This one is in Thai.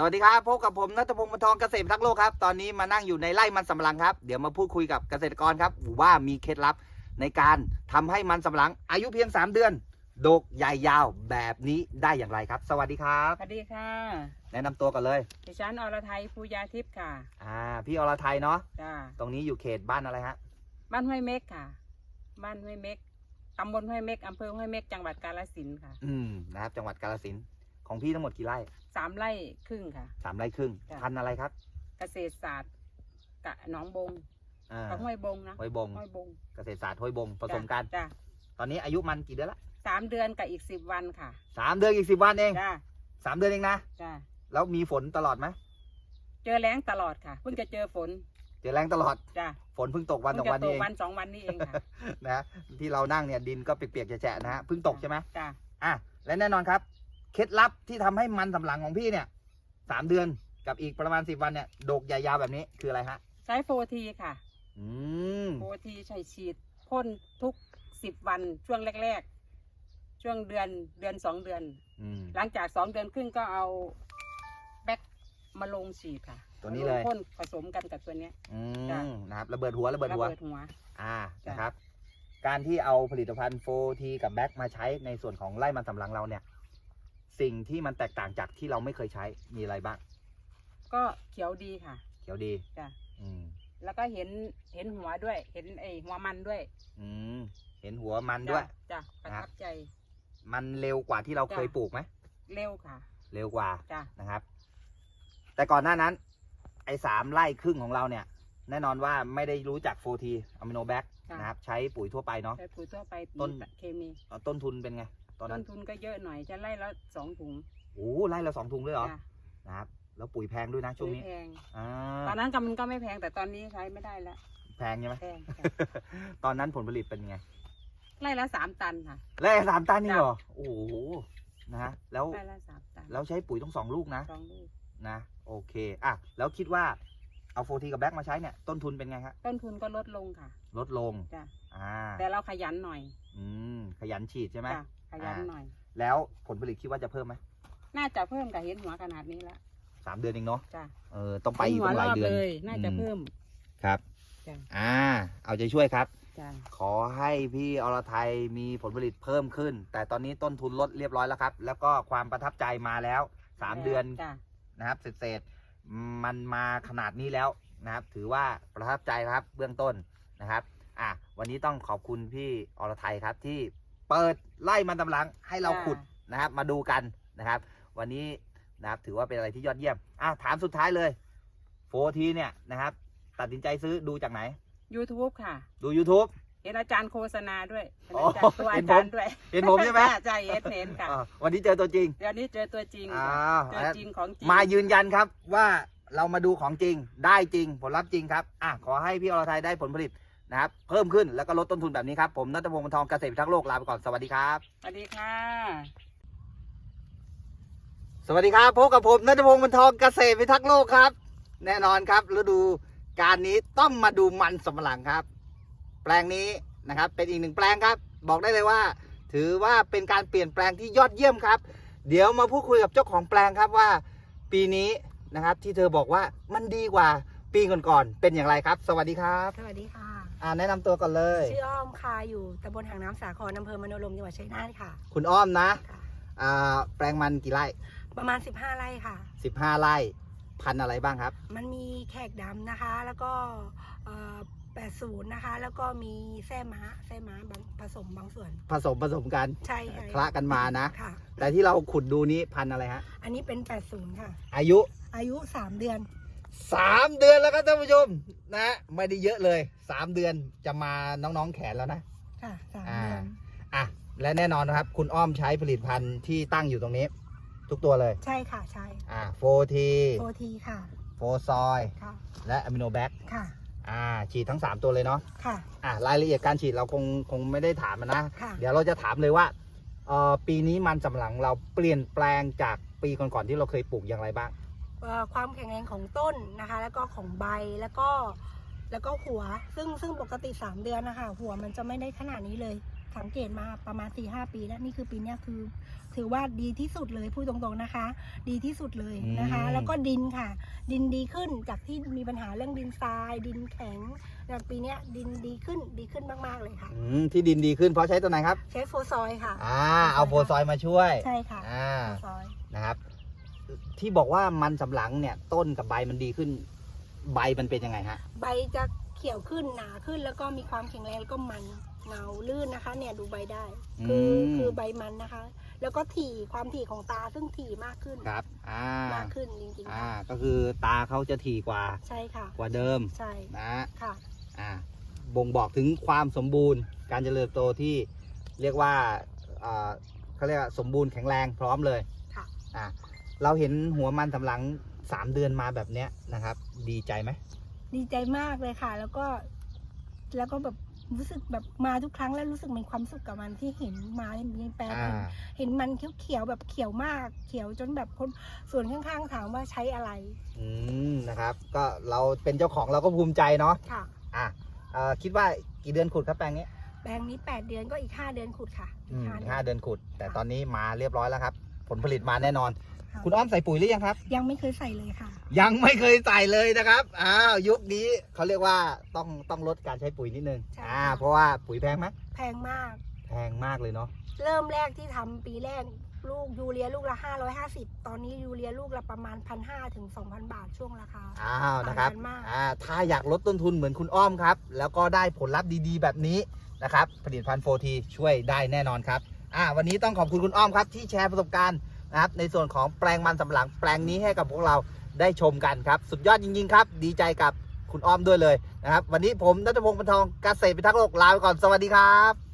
สวัสดีครับพบกับผมนัทพงศ์มนทองเกษตรทักษ์โลกครับ ตอนนี้มานั่งอยู่ในไร่มันสำปะหลังครับ เดี๋ยวมาพูดคุยกับเกษตรกรครับ ว่ามีเคล็ดลับในการทำให้มันสำปะหลัง อายุเพียง 3 เดือน ดกใหญ่ยาวแบบนี้ได้อย่างไรครับ สวัสดีครับ สวัสดีค่ะ แนะนำตัวกันเลยดิฉันอรไทยภูยาทิพย์ค่ะอ่าพี่อรไทยเนาะจ้าตรงนี้อยู่เขตบ้านอะไรฮะบ้านห้วยเม็กค่ะ บ้านห้วยเม็กตำบลห้วยเม็กอำเภอห้วยเม็กจังหวัดกาฬสินธุ์ค่ะ อืมนะครับจังหวัดกาฬสินธุ์ ของพี่ทั้งหมดกี่ไร่สามไร่ครึ่งค่ะ สามไร่ครึ่งจ้ะ พันธุ์อะไรครับเกษตรศาสตร์กะหนองบงอ่ากับห้วยบงนะห้วยบงห้วยบงเกษตรศาสตร์ห้วยบงผสมกัน จ้าตอนนี้อายุมันกี่เดือนละสามเดือนกับอีกสิบวันค่ะสามเดือนอีกสิบวันเองจ้าสามเดือนเองนะ จ้าแล้วมีฝนตลอดไหมเจอแล้งตลอดค่ะเพิ่งจะเจอฝนเจอแรงตลอด จ้าฝนเพิ่งตกวันสเพิ่องงจะวันตนี้กเอง วันสองวันนี้เองค่ะ นะที่เรานั่งเนี่ยดินก็เปียกๆแฉะๆนะฮะเพิ่งตกใช่ไหมจ้าอะและแน่นอนครับ เคล็ดลับที่ทำให้มันสำปะหลังของพี่เนี่ยสามเดือนกับอีกประมาณสิบวันเนี่ยดกใหญ่ยาวแบบนี้คืออะไรฮะใช้โฟทีค่ะอืมโฟทีใช้ฉีดพ่นทุกสิบวันช่วงแรก ๆ ช่วงเดือนเดือนสองเดือนอืมหลังจากสองเดือนครึ่งก็เอาแบ็คมาลงฉีดค่ะ ตัวนี้เลยมาพ่นผสมกันกับตัวเนี้ยอืจ้ะมนะครับระเบิดหัวระเบิดระหัวเบิดหัว อ่าจ้ะนะครับ การที่เอาผลิตภัณฑ์โฟทีกับแบ็กมาใช้ในส่วนของไร่มันสำปะหลังเราเนี่ย สิ่งที่มันแตกต่างจากที่เราไม่เคยใช้มีอะไรบ้าง ก็เขียวดีค่ะ เขียวดีจ้ะอืมแล้วก็เห็นเห็นหัวด้วย เห็นไอหัวมันด้วยอืมเห็นหัวมันด้วย จ้ะจ้ะประทับใจ มันเร็วกว่าที่เราจ้ะเคยปลูกไหมเร็วค่ะ เร็วกว่าจ้ะนะครับ แต่ก่อนหน้านั้น ไอ้สามไร่ครึ่งของเราเนี่ย แน่นอนว่าไม่ได้รู้จักโฟทีอะมิโนแบคจ้ะนะครับ ใช้ปุ๋ยทั่วไปเนาะ ใช้ปุ๋ยทั่วไปต้นเคมีเอาต้นทุนเป็นไง ตอนต้นั้นนทุนก็เยอะหน่อยจะไล่ละสองถุงโอ้ไร่ละสองถุงเลยเหรอ จ้ะนะครับ แล้วปุ๋ยแพงด้วยนะช่วงนี้ ปุ๋ยแพงอ่า ตอนนั้นก็มันก็ไม่แพงแต่ตอนนี้ใช้ไม่ได้แล้วแพงใช่ไหม แพงจ้ะ ตอนนั้นผลผลิตเป็นไง ไล่ละสามตันค่ะไร่ละสามตันนี่จ้ะเหรอ โอ้โห นะฮะ แล้ว ไล่ละสามตันแล้วใช้ปุ๋ยต้องสองลูกนะ สองลูกนะ โอเค อะ แล้วคิดว่า เอาโฟทีกับแบ็กมาใช้เนี่ยต้นทุนเป็นไงครับต้นทุนก็ลดลงค่ะลดลงจ้ะอ่าแต่เราขยันหน่อยอืมขยันฉีดใช่ไหมจ้ะขยันอ่าหน่อย แล้วผลผลิตคิดว่าจะเพิ่มไหมน่าจะเพิ่มกับเห็นหัวขนาดนี้แล้วสามเดือนเองเนาะจ้ะเออต้องไปอีกหัวต้องหลายรอบเดือนเลยน่าจะอืมเพิ่ม ครับ จ้ะ อ่า เอาใจช่วยครับ จ้ะขอให้พี่อรไทยมีผลผลิตเพิ่มขึ้น แต่ตอนนี้ต้นทุนลดเรียบร้อยแล้วครับ แล้วก็ความประทับใจมาแล้วสามเดือนจ้ะนะครับเศษๆ มันมาขนาดนี้แล้วนะครับ ถือว่าประทับใจนะครับเบื้องต้นนะครับ อะวันนี้ต้องขอบคุณพี่อรไทยครับที่เปิดไล่มันตำลังให้เราขุดนะครับ มาดูกันนะครับ วันนี้นะครับถือว่าเป็นอะไรที่ยอดเยี่ยมอะถามสุดท้ายเลยโฟทีเนี่ยนะครับ ตัดสินใจซื้อดูจากไหนยูทูบค่ะ ดู YouTube เห็นอาจารย์โฆษณาด้วยเห็นอ๋ออาจารย์ตัวเห็อานผมจารย์ด้วยเห็นผมใช่ไหมใช่เห็นเห็นค่ะอะวันนี้เจอตัวจริง เดี๋ยวนี้เจอตัวจริงอ้าค่ะวเจอจริงของจริง มายืนยันครับว่าเรามาดูของจริงได้จริง ผลลัพธ์จริงครับอะขอให้พี่อรไทยได้ผลผลิตนะครับ เพิ่มขึ้นแล้วก็ลดต้นทุนแบบนี้ครับ ผมนัทพงศ์บรรทองเกษตรพิทักษ์โลกลาไปก่อนสวัสดีครับ สวัสดีค่ะ สวัสดีครับพบกับผมนัทพงศ์บรรทองเกษตรพิทักษ์โลกครับ แน่นอนครับฤดูการนี้ต้องมาดูมันสำปะหลังครับ แปลงนี้นะครับเป็นอีกหนึ่งแปลงครับ บอกได้เลยว่า ถือว่าเป็นการเปลี่ยนแปลงที่ยอดเยี่ยมครับ เดี๋ยวมาพูดคุยกับเจ้าของแปลงครับว่า ปีนี้นะครับที่เธอบอกว่ามันดีกว่าปีก่อนๆเป็นอย่างไรครับ สวัสดีครับสวัสดีค่ะ อ่าแนะนำตัวก่อนเลย ชื่ออ้อมค่ะ อยู่ตำบลหางน้ำสาครอำเภอมโนรมจังหวัดชัยนาทค่ะคุณอ้อมนะค่ะ อ่าแปลงมันกี่ไร่ประมาณ 15 ไร่ค่ะ 15ไร่พันธุ์อะไรบ้างครับ มันมีแขกดำนะคะ แล้วก็เอ่อ 80 นะคะ แล้วก็มีแส้ม้าแส้ม้าบางผสมบางส่วน ผสมผสมกันใช่ค่ะคละกันมานะ ค่ะ แต่ที่เราขุดดูนี้พันธุ์อะไรฮะ อันนี้เป็น 80 ค่ะ อายุ อายุ 3 เดือน 3 เดือนแล้วครับท่านผู้ชมนะ ไม่ได้เยอะเลย 3 เดือนจะมาน้องๆแขนแล้วนะ ค่ะ3อ่าเดือนอะ และแน่นอนนะครับ คุณอ้อมใช้ผลิตภัณฑ์ที่ตั้งอยู่ตรงนี้ ทุกตัวเลย ใช่ค่ะ ใช่ อ่าโฟทีโฟทีค่ะ โฟซอยค่ะและอะมิโนแบคค่ะ อ่าฉีดทั้ง 3 ตัวเลยเนาะค่ะ อะรายละเอียดการฉีดเราคงคงไม่ได้ถามมันนะ ค่ะ เดี๋ยวเราจะถามเลยว่าเอ่อปีนี้มันสำปะหลังเราเปลี่ยนแปลงจากปีก่อนๆที่เราเคยปลูกอย่างไรบ้าง เอ่อความแข็งแรงของต้นนะคะ แล้วก็ของใบแล้วก็แล้วก็หัว ซึ่งซึ่งปกติ 3 เดือนนะคะหัวมันจะไม่ได้ขนาดนี้เลย สังเกตมาประมาณ4ีหปีแล้วนี่คือปีเนี้ยคือ ถือว่าดีที่สุดเลยพูดตรงๆนะคะ ดีที่สุดเลยนะคะอืมแล้วก็ดินค่ะ ดินดีขึ้นจากที่มีปัญหาเรื่องดินทราย ดินแข็งแต่ปีเนี้ยดินดีขึ้นดีขึ้นมากๆเลยค่ะอืมที่ดินดีขึ้นเพราะใช้ตัวไหนครับ ใช้โฟซอยค่ะอ่าเอาโฟซอยมาช่วยใช่ค่ะอ่าโฟซอยนะครับ ที่บอกว่ามันสำหลังเนี่ยต้นกับใบมันดีขึ้น ใบมันเป็นยังไงฮะใบจะเขียวขึ้นหนาขึ้นแล้วก็มีความแข็งแรงแล้วก็มัน เงาลื่นนะคะเนี่ยดูใบได้ คือม คือใบมันนะคะ แล้วก็ถี่ความถี่ของตาซึ่งถี่มากขึ้นครับ อ่า มากขึ้นจริงๆอ่า ค่ะก็คือตาเขาจะถี่กว่า ใช่ค่ะ กว่าเดิมใช่นะค่ะ อ่า บ่งบอกถึงความสมบูรณ์ การเจริญเติบโตที่เรียกว่าอ่าเขาเรียกว่าสมบูรณ์แข็งแรงพร้อมเลยค่ะ อ่า เราเห็นหัวมันสำหลังสามเดือนมาแบบเนี้ยนะครับ ดีใจไหม ดีใจมากเลยค่ะ แล้วก็ แล้วก็แบบ รู้สึกแบบมาทุกครั้งแล้วรู้สึกมีความสุขกับมันที่เห็นมาเห็นในแปลงอ่าเห็นเห็นมันเขียวๆแบบเขียวมาก เขียวจนแบบคนส่วนข้างๆถามว่าใช้อะไรอืมนะครับ ก็เราเป็นเจ้าของเราก็ภูมิใจเนาะค่ะ อะเอ่อคิดว่ากี่เดือนขุดครับแปลงนี้แปลงนี้ 8 เดือนก็อีก 5 เดือนขุดค่ะอืมห้าเดือนห้าเดือนขุด แต่ตอนนี้มาเรียบร้อยแล้วครับ ผลผลิตมาแน่นอน ค่ะคุณอ้อมใส่ปุ๋ยหรือยังครับ ยังไม่เคยใส่เลยค่ะ ยังไม่เคยใส่เลยนะครับอ้าวยุคนี้เขาเรียกว่าต้องต้องลดการใช้ปุ๋ยนิดนึงใช่อ่าค่ะเพราะว่าปุ๋ยแพงไหมแพงมาก แพงมากเลยเนาะเริ่มแรกที่ทำปีแรก ลูกยูเรียลูกละ 550 ตอนนี้ยูเรียลูกละประมาณ 1,500ถึง2,000 บาทช่วงราคา อ้าวนะครับต่างกันมาก อ่าถ้าอยากลดต้นทุนเหมือนคุณอ้อมครับ แล้วก็ได้ผลลัพธ์ดีๆ แบบนี้นะครับผลิตภัณฑ์โฟทีช่วยได้แน่นอนครับอ่าวันนี้ต้องขอบคุณคุณอ้อมครับที่แชร์ประสบการณ์ นะครับในส่วนของแปลงมันสำปะหลังแปลงนี้ให้กับพวกเราได้ชมกันครับ สุดยอดจริงๆครับ ดีใจกับคุณอ้อมด้วยเลยนะครับ วันนี้ผมนัทพงศ์บรรทองเกษตรพิทักษ์โลกลาไปก่อนสวัสดีครับ